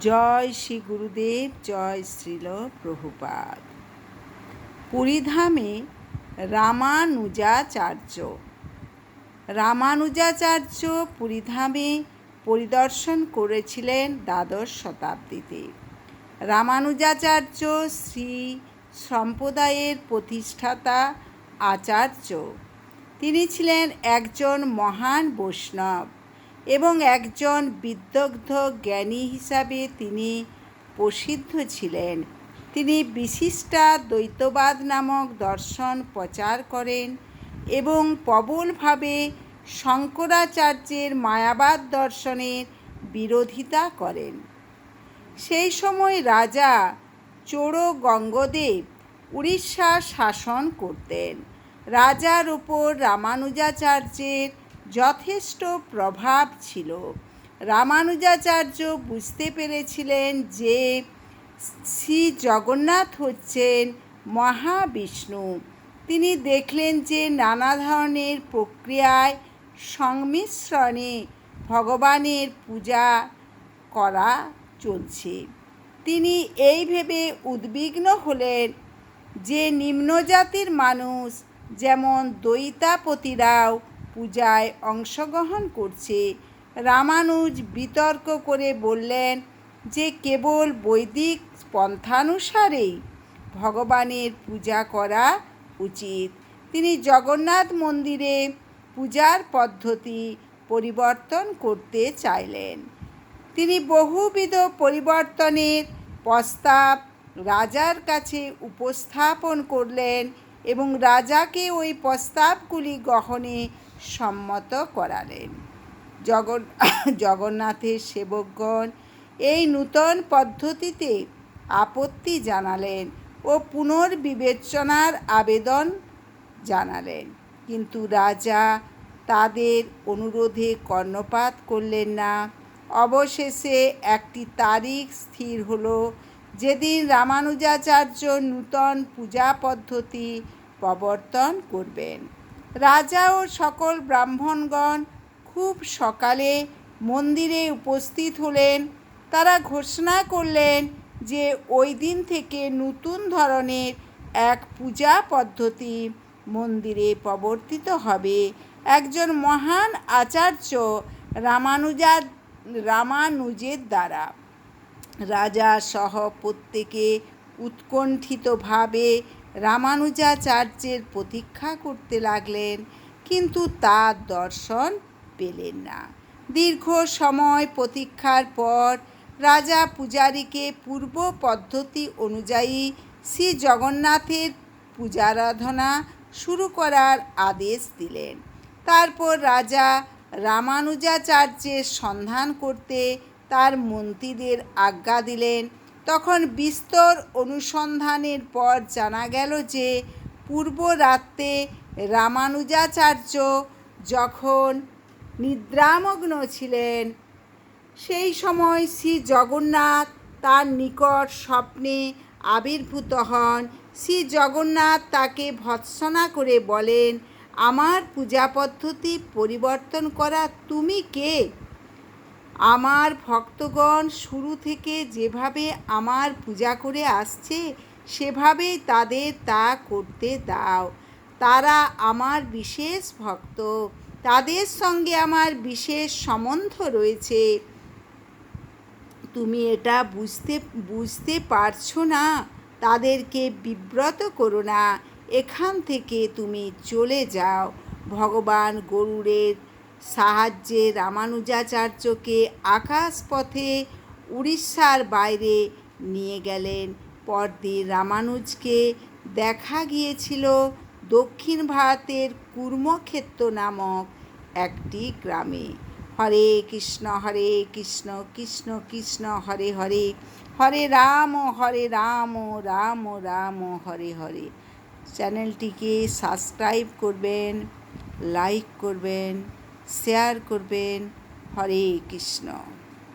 জয় শ্রী গুরুদেব, জয় শ্রীল প্রভুপাদ। পুরীধামে রামানুজাচার্য। রামানুজাচার্য পুরীধামে পরিদর্শন করেছিলেন দ্বাদশ শতাব্দীতে। রামানুজাচার্য শ্রী সম্প্রদায়ের প্রতিষ্ঠাতা আচার্য। তিনি ছিলেন একজন মহান বৈষ্ণব। এবং একজন বিদগ্ধ জ্ঞানী হিসাবে তিনি প্রসিদ্ধ ছিলেন। তিনি বিশিষ্টা দ্বৈতবাদ নামক দর্শন প্রচার করেন এবং প্রবলভাবে শঙ্করাচার্যের মায়াবাদ দর্শনের বিরোধিতা করেন। সেই সময় রাজা চোর গঙ্গদেব উড়িষ্যা শাসন করতেন। রাজার ওপর রামানুজাচার্যের যথেষ্ট প্রভাব ছিল। রামানুজাচার্য বুঝতে পেরেছিলেন যে শ্রী জগন্নাথ হচ্ছেন মহাবিষ্ণু। তিনি দেখলেন যে নানা ধরনের প্রক্রিয়ায় সংমিশ্রণে ভগবানের পূজা করা চলছে। তিনি এই ভেবে উদ্বিগ্ন হলেন যে নিম্নজাতির মানুষ, যেমন দৈতাপতিরাও পূজায় অংশগ্রহণ করছে। রামানুজ বিতর্ক করে বললেন যে কেবল বৈদিক পন্থানুসারেই ভগবানের পূজা করা উচিত। তিনি জগন্নাথ মন্দিরে পূজার পদ্ধতি পরিবর্তন করতে চাইলেন। তিনি বহুবিধ পরিবর্তনের প্রস্তাব রাজার কাছে উপস্থাপন করলেন এবং রাজাকে ওই প্রস্তাবগুলি গ্রহণে সম্মত করালেন। জগন জগন্নাথের সেবকগণ এই নূতন পদ্ধতিতে আপত্তি জানালেন ও পুনর্বিবেচনার আবেদন জানালেন। কিন্তু রাজা তাদের অনুরোধে কর্ণপাত করলেন না। অবশেষে একটি তারিখ স্থির হলো। যেদিন রামানুজাচার্য নূতন পূজা পদ্ধতি প্রবর্তন করবেন। রাজা ও সকল ব্রাহ্মণগণ খুব সকালে মন্দিরে উপস্থিত হলেন। তারা ঘোষণা করলেন যে ওই দিন থেকে নতুন ধরনের এক পূজা পদ্ধতি মন্দিরে প্রবর্তিত হবে। একজন মহান আচার্য রামানুজা রামানুজের দ্বারা। রাজা সহ প্রত্যেকে উৎকণ্ঠিতভাবে রামানুজাচার্যের প্রতীক্ষা করতে লাগলেন, কিন্তু তার দর্শন পেলেন না। দীর্ঘ সময় প্রতীক্ষার পর রাজা পূজারীকে পূর্ব পদ্ধতি অনুযায়ী শ্রী জগন্নাথের পূজারাধনা শুরু করার আদেশ দিলেন। তারপর রাজা রামানুজাচার্যের সন্ধান করতে তার মন্ত্রীদের আজ্ঞা দিলেন তখন বিস্তর অনুসন্ধানের পর জানা গেল যে পূর্ব রাত্রে রামানুজাচার্য যখন নিদ্রামগ্ন ছিলেন, সেই সময় শ্রী জগন্নাথ তার নিকট স্বপ্নে আবির্ভূত হন। শ্রী জগন্নাথ তাকে ভৎসনা করে বলেন, আমার পূজা পদ্ধতি পরিবর্তন করা তুমি কে? আমার ভক্তগণ শুরু থেকে যেভাবে আমার পূজা করে আসছে সেভাবেই তাদের তা করতে দাও। তারা আমার বিশেষ ভক্ত। তাদের সঙ্গে আমার বিশেষ সম্বন্ধ রয়েছে। তুমি এটা বুঝতে বুঝতে পারছ না? তাদেরকে বিব্রত করো না। এখান থেকে তুমি চলে যাও। ভগবান গরুড়ের সাহায্যে রামানুজাচার্যকে আকাশপথে উড়িষ্যার বাইরে নিয়ে গেলেন। পরদিন রামানুজকে দেখা গিয়েছিল দক্ষিণ ভারতের কুর্মক্ষেত্র নামক একটি গ্রামে। হরে কৃষ্ণ হরে কৃষ্ণ কৃষ্ণ কৃষ্ণ, হরে হরে হরে রাম হরে রাম রাম রাম, হরে হরে। চ্যানেলটিকে সাবস্ক্রাইব করবেন, লাইক করবেন। শেয়ার করবেন হরে কৃষ্ণ।